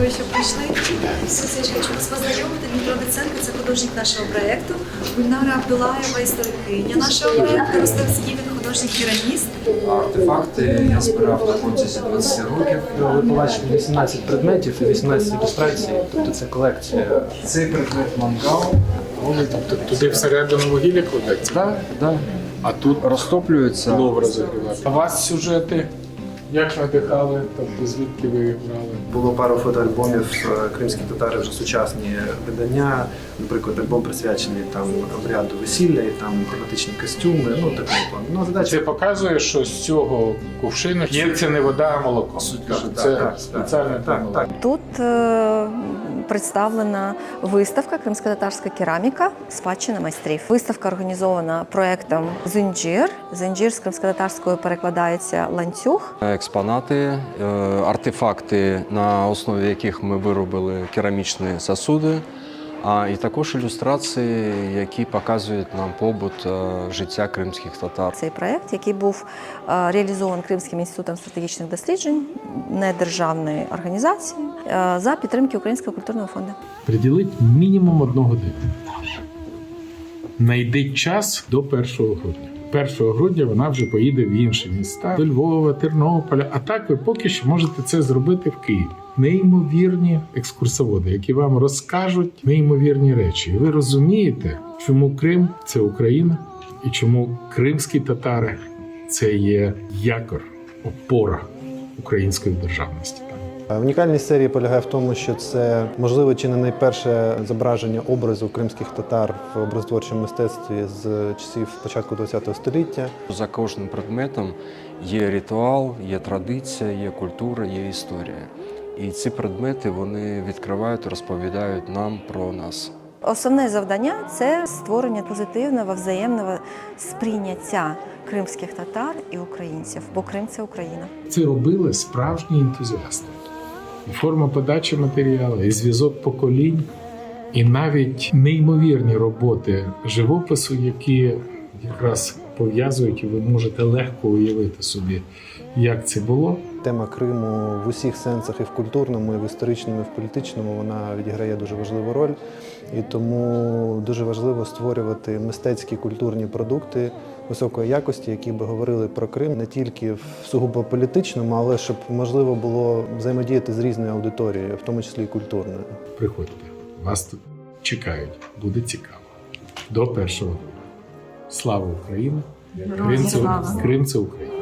Дякую, що прийшли. Я хочу вас познайомити. Дмитро Деценко – це художник нашого проєкту. Гульнара Абдулаєва – історикиня нашого проєкту. Ростовський він художник кераміст. Артефакти я збирав на протязі 20 років. Ви побачите 18 предметів і 18 ілюстрацій, тобто це колекція. Цей предмет мангал. Тобто туди всередину вугілля кладеться, Да, да. а тут Розтоплюється. плов розігрівати. А вас сюжети як надихали? Тобто звідки ви їх брали? Було пару фотоальбомів е, кримські татари вже сучасні видання. Наприклад, альбом присвячений там обряду весілля, і там тематичні костюми. Ну такого плану. Ну задача Це показує, що з цього кувшину є це не вода, а молоко. Що це так, спеціальне так, так, так. Тут е, представлена виставка Кримсько-татарська кераміка спадщина майстрів. Виставка організована проектом Зинджір. Зинджір з кримсько-татарською перекладається ланцюг. Експонати, е, артефакти, на основі яких ми виробили керамічні сосуди, а і також ілюстрації, які показують нам побут е, життя кримських татар. Цей проект, який був е, реалізований Кримським інститутом стратегічних досліджень, недержавної організації, за підтримки Українського культурного фонду. Приділить мінімум одну годину. Найдіть час до 1 грудня. 1 грудня вона вже поїде в інші міста до Львова, Тернополя. А так ви поки що можете це зробити в Києві. Неймовірні екскурсоводи, які вам розкажуть неймовірні речі. І ви розумієте, чому Крим це Україна, і чому кримські татари це є якор, опора української державності. Унікальність серії полягає в тому, що це можливо чи не найперше зображення образу кримських татар в образотворчому мистецтві з часів початку ХХ століття. За кожним предметом є ритуал, є традиція, є культура, є історія. І ці предмети вони відкривають, розповідають нам про нас. Основне завдання це створення позитивного взаємного сприйняття кримських татар і українців, бо Крим це Україна. Це робили справжні ентузіасти. Форма подачі матеріалу, і зв'язок поколінь, і навіть неймовірні роботи живопису, які якраз пов'язують, і ви можете легко уявити собі, як це було. Тема Криму в усіх сенсах і в культурному, і в історичному, і в політичному вона відіграє дуже важливу роль. І тому дуже важливо створювати мистецькі культурні продукти високої якості, які би говорили про Крим не тільки в сугубо політичному, але щоб можливо було взаємодіяти з різною аудиторією, в тому числі і культурною. Приходьте, вас тут чекають, буде цікаво. До першого. Слава Україні! Крим це, Крим це Україна.